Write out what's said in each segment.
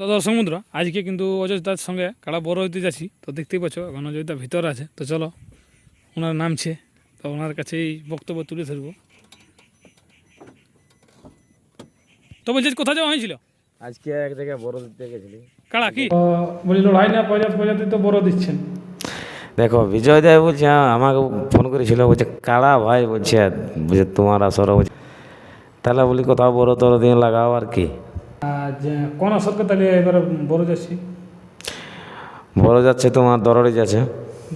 তো দর্শক বন্ধুরা আজকে কিন্তু অযোধ্যার সঙ্গে কাড়া বড় হইতে যাচ্ছি তো দেখতেই পাচ্ছ এখন অযোধ্যা ভিতরে আছে তো চলো ওনার নামছে তো ওনার কাছেই বক্তব্য তুলে ধরবো। তো বলছি আজ কোথায় যাওয়া হয়েছিল? আজকে এক জায়গায় বড় দিতে গেছিলি। কাড়া কি? বলি লড়াই না তো বড় দিচ্ছেন। দেখো বিজয় দেব বলছে হ্যাঁ, আমাকে ফোন করেছিল বলছে কাড়া ভাই? বলছে বলছে তোমার আসর বলছে তাহলে বলি কোথাও বড় তোর দিন লাগাও আর কি। কোন আসরকে তাহলে এবারে বড় যাচ্ছি বড় যাচ্ছে তোমার দরড়ি যাচ্ছে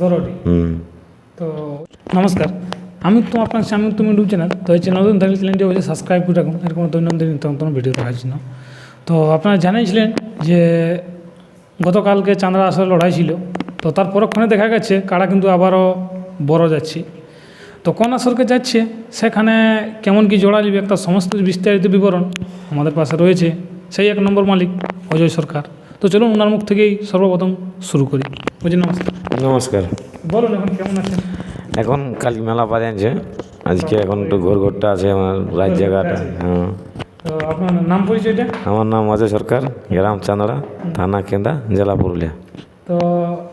দরটি হুম তো নমস্কার আমি তো আপনার সামনে তুমি ইউটিউব চ্যানেল তো এই চ্যানেল থাকলে চ্যানেলটি অবশ্যই সাবস্ক্রাইব করে রাখুন এরকম দৈনন্দিন নতুন ভিডিও দেখার জন্য তো আপনারা জানিয়েছিলেন যে গতকালকে চাঁদরা আসলে লড়াই ছিল তো তার পরক্ষণে দেখা গেছে কারা কিন্তু আবারও বড় যাচ্ছে তো কোন আসরকে যাচ্ছে সেখানে কেমন কি জোড়া নিবে একটা সমস্ত বিস্তারিত বিবরণ আমাদের পাশে রয়েছে সেই এক নম্বর মালিক অজয় সরকার। তো চলুন ওনার মুখ থেকেই সর্বপ্রথম শুরু করি। বুঝি নমস্কার। নমস্কার। বলুন এখন কেমন আছেন? এখন কাল মেলা পারে আনছে। আজকে এখন একটু ঘোর ঘোরটা আছে আমার রাত জায়গাটা। হ্যাঁ। তো আপনার নাম পরিচয়টা আমার নাম অজয় সরকার গ্রাম চান্দড়া থানা কেন্দা জেলা পুরুলিয়া। তো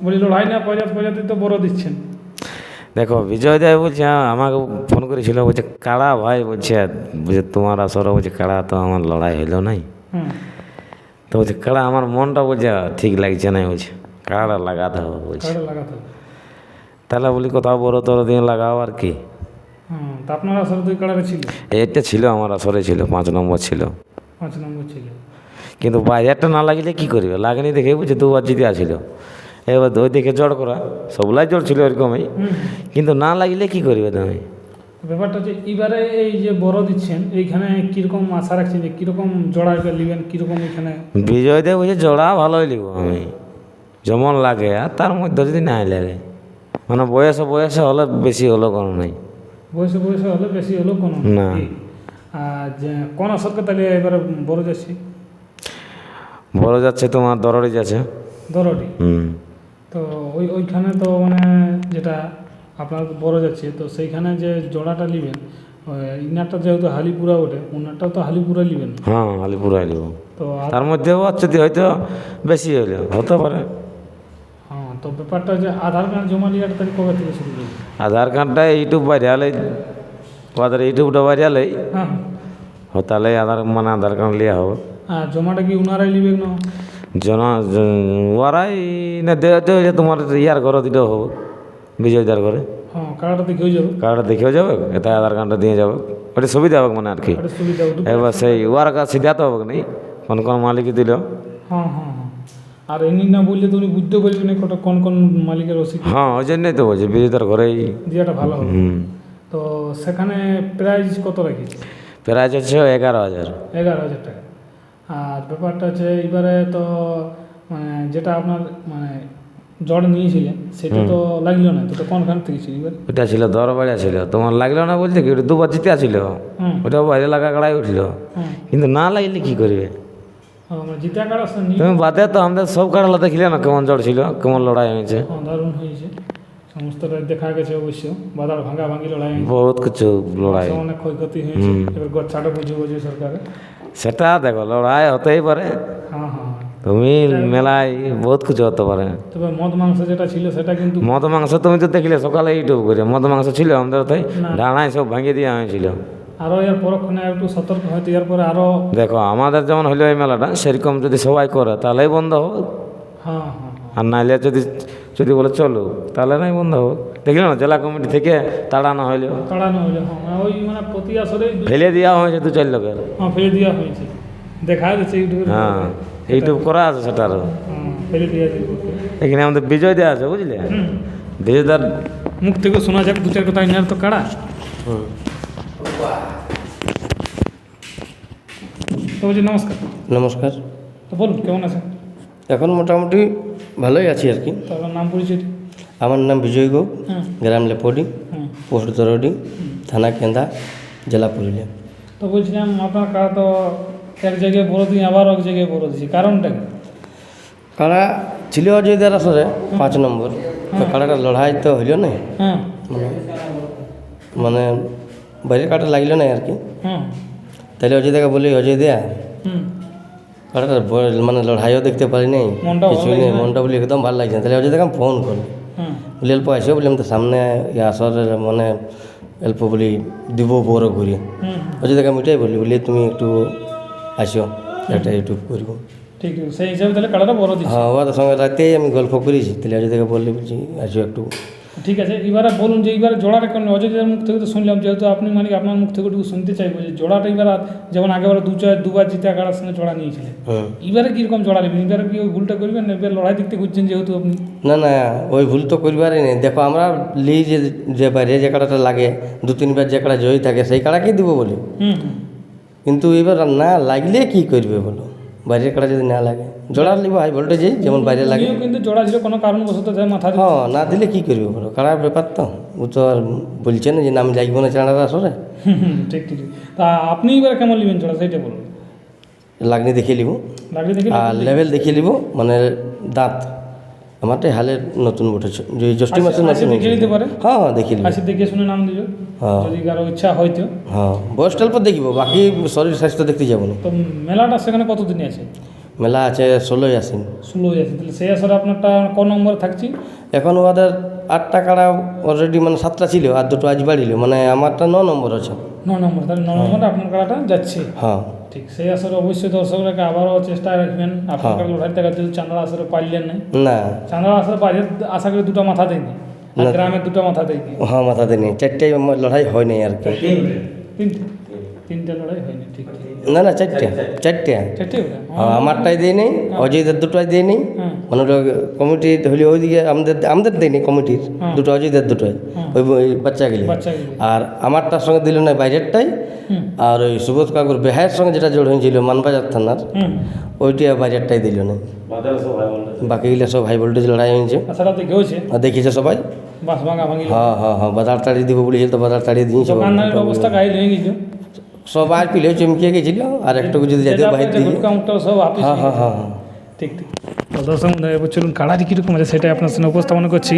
বলি লড়াই না তো বড় দিচ্ছেন। দেখো বিজয় দেব বলছে আমাকে ফোন করেছিল বলছে কাড়া ভাই? বলছে বলছে তোমার আসর বলছে কাড়া তো আমার লড়াই হইল নাই। তো বলছে কাড়া আমার মনটা বলছে ঠিক লাগছে না বলছে। কাড়াটা লাগাতে হবে বলছে। তাহলে বলি কোথাও বড় তোর দিন লাগাও আর কি? আপনার আসলে দুই ছিল? এটা ছিল আমার আসরে ছিল পাঁচ নম্বর ছিল। পাঁচ নম্বর ছিল। কিন্তু বাজারটা না লাগিলে কি করবে? লাগেনি দেখে বুঝছে দুবার জিতে আসছিল এবার ওই দেখে জড় করা সবলাই জড় ছিল এরকমই। কিন্তু না লাগিলে কি করবে তুমি? ব্যাপারটা হচ্ছে এবারে এই যে বড় দিচ্ছেন এইখানে কীরকম আশা রাখছেন যে কীরকম জোড়া এবার নেবেন কীরকম এখানে? বিজয় দেব যে জোড়া ভালোই লিব আমি। যেমন লাগে আর তার মধ্যে যদি নাই লাগে। মানে বয়সে বয়সে হলে বেশি হলো কোনো নাই। বয়সে বয়সে হলে বেশি হলেও কোনো না। আর যে কোন আসরকে তাহলে এবারে বড় যাচ্ছে? বড় যাচ্ছে তোমার দরড়ি যাচ্ছে। দরটি হুম। তো ওই ওইখানে তো মানে যেটা আপনার বড় যাচ্ছে তো সেইখানে যে জোড়াটা নেবেন ইনারটা যেহেতু হালিপুরা ওঠে ওনারটাও তো হালিপুরা নেবেন? হ্যাঁ আলিপুরাই লিব তো তার মধ্যেও যদি হয়তো বেশি হইলে হতে পারে। হ্যাঁ তো ব্যাপারটা যে আধার কার্ড জমা নেওয়ার তারিখ কবে থেকে শুরু করবে আধার কার্ডটা ইউটিউব বাইরে আলে ওদের ইউটিউবটা বাইরে আলে হ্যাঁ। তাহলে আধার মানে আধার কার্ড লিয়া হবে। আর জমাটা কি উনারাই নেবেন না? জন ওরাই না দেওয়া তোমার ইয়ার ঘর দিলেও হবে। বিজয়দার ঘরে। হ্যাঁ কার্ডটা দেখেও যাবে। এটা আধার কার্ডটা দিয়ে যাবে। ওটা সুবিধা হবে মানে আর কি। এবার সেই ওয়ার কাছে দিতে হবে না কোন কোন মালিক দিল। হ্যাঁ হ্যাঁ আর এমনি না বললে তো উনি বুঝতে পারবেন না কটা কোন কোন মালিকের রসিদ হ্যাঁ ওই জন্যই তো বলছি বিজয়দার ঘরেই। দিয়াটা ভালো হবে। হুম। তো সেখানে প্রাইস কত রাখিস প্রাইস হচ্ছে এগারো হাজার। এগারো হাজার টাকা। আর ব্যাপারটা হচ্ছে এবারে তো মানে যেটা আপনার মানে জড় নিয়েছিলেন সেটা তো লাগল না তো কোনখান থেকে ছিল ওটা ছিল দরবাড়িয়া ছিল তোমার লাগল না বলতে কি ওটা দুবার জিতে আসছিল হুম। ওটা বাইরে লাগা কাড়াই উঠল। কিন্তু না লাগলে কি করবে? আসলে তুমি বাদে তো আমাদের সব কাড়ালা দেখলে না কেমন জড় ছিল কেমন লড়াই হয়েছে। হ্যাঁ, দারুণ হয়েছে সমস্তটা দেখা গেছে অবশ্য বাজার ভাঙা ভাঙি লড়াই বহুত কিছু লড়াই। অনেক ক্ষয়ক্ষতি হয়েছে এবার গচ্ছাটা বুঝে বুঝে সরকারের সেটা দেখো লড়াই হতেই পারে। হ্যাঁ হ্যাঁ। তুমি মেলায় বহুত কিছু হতে পারে। তবে মদ মাংস যেটা ছিল সেটা কিন্তু মদ মাংস তুমি তো দেখলে সকালে ইউটিউব করে মদ মাংস ছিল আমাদের তাই ডানায় সব ভাঙিয়ে দেওয়া হয়েছিল। আরও এর পরক্ষণে একটু সতর্ক হয়তো এর পরে আরও দেখো আমাদের যেমন হইল এই মেলাটা সেরকম যদি সবাই করে তাহলেই বন্ধ হোক হ্যাঁ হ্যাঁ হ্যাঁ। আর নাইলে যদি যদি বলে চলো তাহলে নাই বন্ধ হোক দেখলে না জেলা কমিটি থেকে তাড়ানো হইল। তাড়ানো হইল হ্যাঁ ওই মানে প্রতি আসরেই ফেলে দেওয়া হয়েছে দু চার লোকের। হ্যাঁ ফেলে দেওয়া হয়েছে। দেখা যাচ্ছে ইউটিউবে হ্যাঁ। ইউটিউব করা আছে সেটারও ফেলে এখানে আমাদের বিজয় দেওয়া আছে বুঝলে? বিজয়দার মুখ থেকে শোনা যাক দু চার কথা ইনার তো কাড়া বলছি নমস্কার। নমস্কার। তো বলুন কেমন আছেন? এখন মোটামুটি ভালোই আছি আর কি। নাম পরিচয় আমার নাম বিজয় গৌ গ্রাম লেপডি হুম। পোস্ট দরডি থানা কেন্দা জেলা পুরুলিয়া। তো বলছিলাম আপনার কাড়া তো এক জায়গায় বড় দিন আবার এক জায়গায় বড় দিচ্ছি কারণটা কি? কাড়া ছিল অযোধ্যার আসরে পাঁচ নম্বর। তো কাড়াটা লড়াই তো হইল না। মানে মানে বাইরের কাটা লাগল না আর কি। তাহলে অযোধ্যাকে বলি অযোধ্যা কাড়াটা মানে লড়াইও দেখতে পারি নাই। কিছুই নেই মনটা বলি একদম ভালো লাগছে তাহলে অযোধ্যা আমি ফোন করি। হুম। বলি অল্প আসিও বললাম তো সামনে আসরের মানে অল্প বলি দিব বড় ঘুরি অযোধ্যাকে আমি এটাই বলি বলি তুমি একটু আসো একটা ইউটিউব করব। ঠিক সেই হিসাবে তাহলে কাড়াটা বড় দিচ্ছে। হ্যাঁ ওদের সঙ্গে রাতেই আমি গল্প করেছি তাহলে অযোধ্যাকে বললি বলছি আসো একটু। ঠিক আছে এবারে বলুন যে এবারে জোড়াটা কেন অযোধ্যার মুখ থেকে তো শুনলাম যেহেতু আপনি মানে আপনার মুখ থেকে একটু শুনতে চাইব যে জোড়াটা এবার যেমন আগেবারে দু চার দুবার জিতে কাড়ার সঙ্গে জোড়া নিয়েছিলেন। এবারে কীরকম জোড়া নেবেন? এবারে কি ওই ভুলটা করবেন না? এবার লড়াই দেখতে খুঁজছেন যেহেতু আপনি? না না ওই ভুল তো করবারই নেই। দেখো আমরা লি যে যে বাইরে যে কাড়াটা লাগে দু তিনবার যে কাড়া জয়ী থাকে সেই কাড়াকেই দিব বলি। হুম। কিন্তু এবার না লাগলে কি করবে বলো? বাইরের কাড়া যদি না লাগে। জোড়া নিব হাই ভোল্টেজে যেমন বাইরে লাগে। কিন্তু জোড়া ছিল কোনো কারণবশত মাথা হ্যাঁ না দিলে কি করবে বলো? কাড়ার ব্যাপার তো। ও তো আর বলছে না যে না আমি লাগবো না চাঁড়াটা আসরে। ঠিক ঠিক। তা আপনি এবার কেমন নেবেন জোড়া? সেইটা বলুন। লাগনি দেখিয়ে নিব। আর লেভেল দেখিয়ে নিব মানে দাঁত। আমারটাই হালের নতুন উঠেছে যে জ্যৈষ্ঠ মাসে নতুন দেখে নিতে পারে? হ্যাঁ হ্যাঁ নিব। আসি দেখে শুনে নাম দিও হ্যাঁ। যদি কারও ইচ্ছা হয়তো হ্যাঁ বয়স অল্প দেখিব বাকি শরীর স্বাস্থ্য দেখতে যাব না। তো মেলাটা সেখানে কতদিনে আছে? মেলা আছে ষোলোই আসেন ষোলোই আছে তাহলে সেই আসরে আপনারটা ক নম্বরে থাকছি? এখন ওদের আটটা কাড়া অলরেডি মানে সাতটা ছিল আর দুটো আজ বাড়িল মানে আমারটা ন নম্বর আছে। ন নম্বর তাহলে ন নম্বরে আপনার কাড়াটা যাচ্ছে। হ্যাঁ। ঠিক সেই আসরে অবশ্যই দর্শকরা আবারও চেষ্টা রাখবেন। আপনার কাড়া লড়াই দেখা যদি চাঁদড়া আসরে পারলেন না না। আসরে পারলে আশা করি দুটো মাথা দেয়নি। গ্রামে দুটো মাথা দেয়নি। হ্যাঁ মাথা দেয়নি। চারটাই আমার লড়াই হয়নি আর কি। তিনটে। তিনটে লড়াই হয়নি ঠিক ঠিক। না না চারটে। চারটে। হ্যাঁ আমারটাই দেয় নেই অজয়দের দুটোই দেয় নেই। হ্যাঁ। মানে ওটা কমিটির হলে ওইদিকে আমাদের আমাদের দেয়নি কমিটির। দুটো অজয়দের দুটোই। ওই ওই বাচ্চাগুলি। আর আমারটার সঙ্গে দিল না বাইরেরটাই। আর ওই সুবোধ কাকুর বেহায়ের সঙ্গে যেটা জোড় হয়েছিল মানবাজার থানার ওইটা বাইরেরটাই দিল না। বাকিগুলো সব হাই ভোল্টেজ লড়াই হয়েছে। দেখিছে সবাই। বাস ভাঙা ভাঙি। হ্যাঁ হ্যাঁ হ্যাঁ বাজার তাড়িয়ে দিব বলেছিল তো বাজার তাড়িয়ে দিয়েছে। অবস্থা সবাই পিলে চমকিয়ে গেছিল আর একটু যদি যেতে বাইরে দিকে সব হ্যাঁ হ্যাঁ হ্যাঁ হ্যাঁ। ঠিক ঠিক। তো দর্শক এবার চলুন কাড়াটি কীরকম আছে সেটাই আপনার সামনে উপস্থাপন করছি।